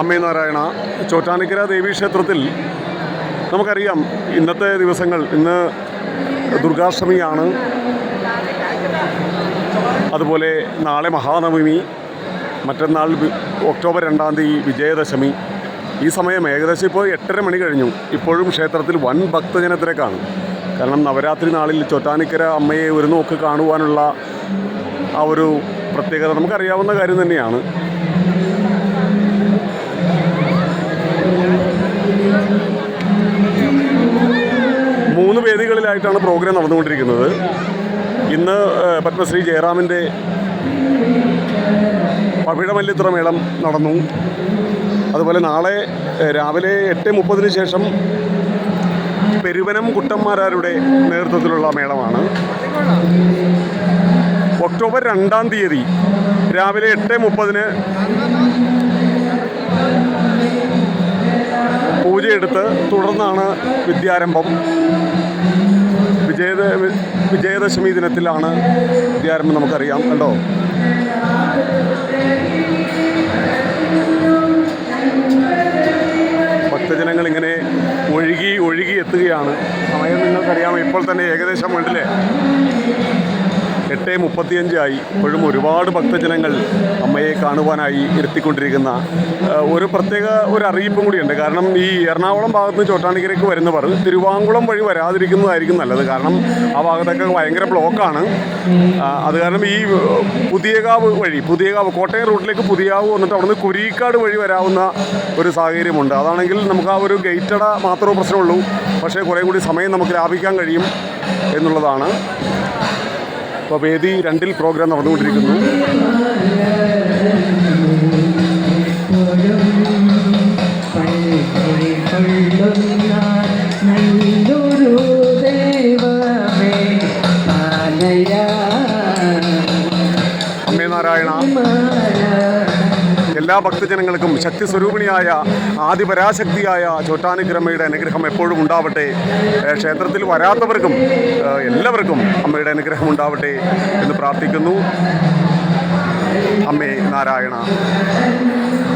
അമ്മേ ചോറ്റാനിക്കര ചോറ്റാനിക്കര ദേവീക്ഷേത്രത്തിൽ നമുക്കറിയാം ഇന്നത്തെ ദിവസങ്ങൾ ഇന്ന് ദുർഗാഷ്ടമിയാണ്. അതുപോലെ നാളെ മഹാനവമി മറ്റന്നാൾ ഒക്ടോബർ രണ്ടാം തീയതി വിജയദശമി. ഈ സമയം ഏകദേശം ഇപ്പോൾ എട്ടര മണി കഴിഞ്ഞു. ഇപ്പോഴും ക്ഷേത്രത്തിൽ വൻ ഭക്തജനത്തിരക്കാണ് കാരണം നവരാത്രി നാളിൽ ചോറ്റാനിക്കര അമ്മയെ ഒരു നോക്ക് കാണുവാനുള്ള ആ ഒരു പ്രത്യേകത നമുക്കറിയാവുന്ന കാര്യം തന്നെയാണ്. വേദികളിലായിട്ടാണ് പ്രോഗ്രാം നടന്നുകൊണ്ടിരിക്കുന്നത്. ഇന്ന് പത്മശ്രീ ജയറാമിന്റെ പവിഴമല്ലിത്ര മേളം നടന്നു. അതുപോലെ നാളെ രാവിലെ എട്ട് മുപ്പതിന് ശേഷം പെരുവനം കുട്ടന്മാരാരുടെ നേതൃത്വത്തിലുള്ള മേളമാണ്. ഒക്ടോബർ രണ്ടാം തീയതി രാവിലെ എട്ട് മുപ്പതിന് പൂജയെടുത്ത് തുടർന്നാണ് വിദ്യാരംഭം. വിജയദ വിജയദശമി ദിനത്തിലാണ് വിദ്യാരംഭം നമുക്കറിയാം കണ്ടോ? ഭക്തജനങ്ങൾ ഇങ്ങനെ ഒഴുകി ഒഴുകി എത്തുകയാണ്. സമയം നിങ്ങൾക്കറിയാം ഇപ്പോൾ തന്നെ ഏകദേശം ഉണ്ടല്ലേ? എട്ട് മുപ്പത്തിയഞ്ചായി ഇപ്പോഴും ഒരുപാട് ഭക്തജനങ്ങൾ അമ്മയെ കാണുവാനായി എത്തിക്കൊണ്ടിരിക്കുന്ന ഒരു പ്രത്യേക ഒരു അറിയിപ്പും കൂടിയുണ്ട്. കാരണം ഈ എറണാകുളം ഭാഗത്ത് നിന്ന് ചോട്ടാണിക്കരയ്ക്ക് വരുന്നവർ തിരുവാങ്കുളം വഴി വരാതിരിക്കുന്നതായിരിക്കും നല്ലത്. കാരണം ആ ഭാഗത്തൊക്കെ ഭയങ്കര ബ്ലോക്കാണ്. അത് കാരണം ഈ പുതിയകാവ് വഴി പുതിയകാവ് കോട്ടയം റൂട്ടിലേക്ക് പുതിയാവ് വന്നിട്ട് അവിടുന്ന് കുരിക്കാട് വഴി വരാവുന്ന ഒരു സാഹചര്യമുണ്ട്. അതാണെങ്കിൽ നമുക്ക് ആ ഒരു ഗേറ്റട മാത്രമേ പ്രശ്നമുള്ളൂ. പക്ഷേ കുറേ കൂടി സമയം നമുക്ക് ലാഭിക്കാൻ കഴിയും എന്നുള്ളതാണ്. ഇപ്പോൾ വേദി രണ്ടിൽ പ്രോഗ്രാം നടന്നുകൊണ്ടിരിക്കുന്നു. അമ്മേ നാരായണ. എല്ലാ ഭക്തജനങ്ങൾക്കും ശക്തി സ്വരൂപിണിയായ ആദിപരാശക്തിയായ ചോറ്റാനുഗ്രമയുടെ അനുഗ്രഹം എപ്പോഴും ഉണ്ടാവട്ടെ. ക്ഷേത്രത്തിൽ വരാത്തവർക്കും എല്ലാവർക്കും അമ്മയുടെ അനുഗ്രഹം ഉണ്ടാവട്ടെ എന്ന് പ്രാർത്ഥിക്കുന്നു. അമ്മേ നാരായണ ും.